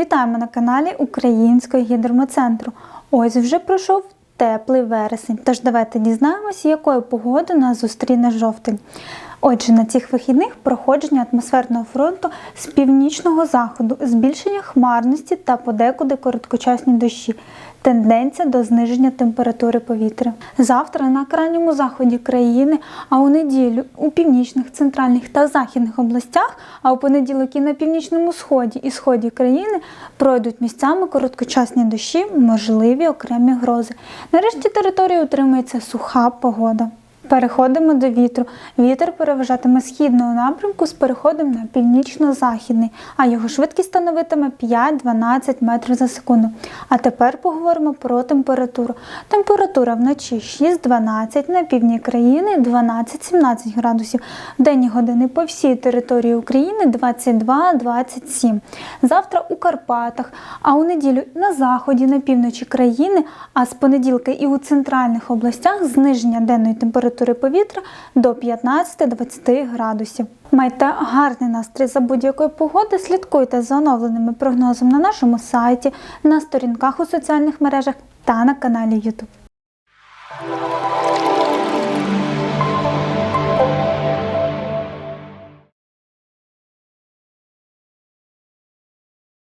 Вітаємо на каналі Українського гідромоцентру. Ось вже пройшов теплий вересень. Тож давайте дізнаємось, якою погодою нас зустріне жовтень. Отже, на цих вихідних проходження атмосферного фронту з північного заходу, збільшення хмарності та подекуди короткочасні дощі. Тенденція до зниження температури повітря. Завтра на крайньому заході країни, а у неділю у північних, центральних та західних областях, а у понеділок і на північному сході і сході країни пройдуть місцями короткочасні дощі, можливі окремі грози. Нарешті території утримується суха погода. Переходимо до вітру. Вітер переважатиме східного напрямку з переходом на північно-західний, а його швидкість становитиме 5-12 метрів за секунду. А тепер поговоримо про температуру. Температура вночі 6-12, на півдні країни 12-17 градусів. Денні години по всій території України 22-27. Завтра у Карпатах, а у неділю на заході, на півночі країни, а з понеділка і у центральних областях зниження денної температури повітря до 15-20 градусів. Майте гарний настрій за будь-якої погоди. Слідкуйте за оновленими прогнозами на нашому сайті, на сторінках у соціальних мережах та на каналі YouTube.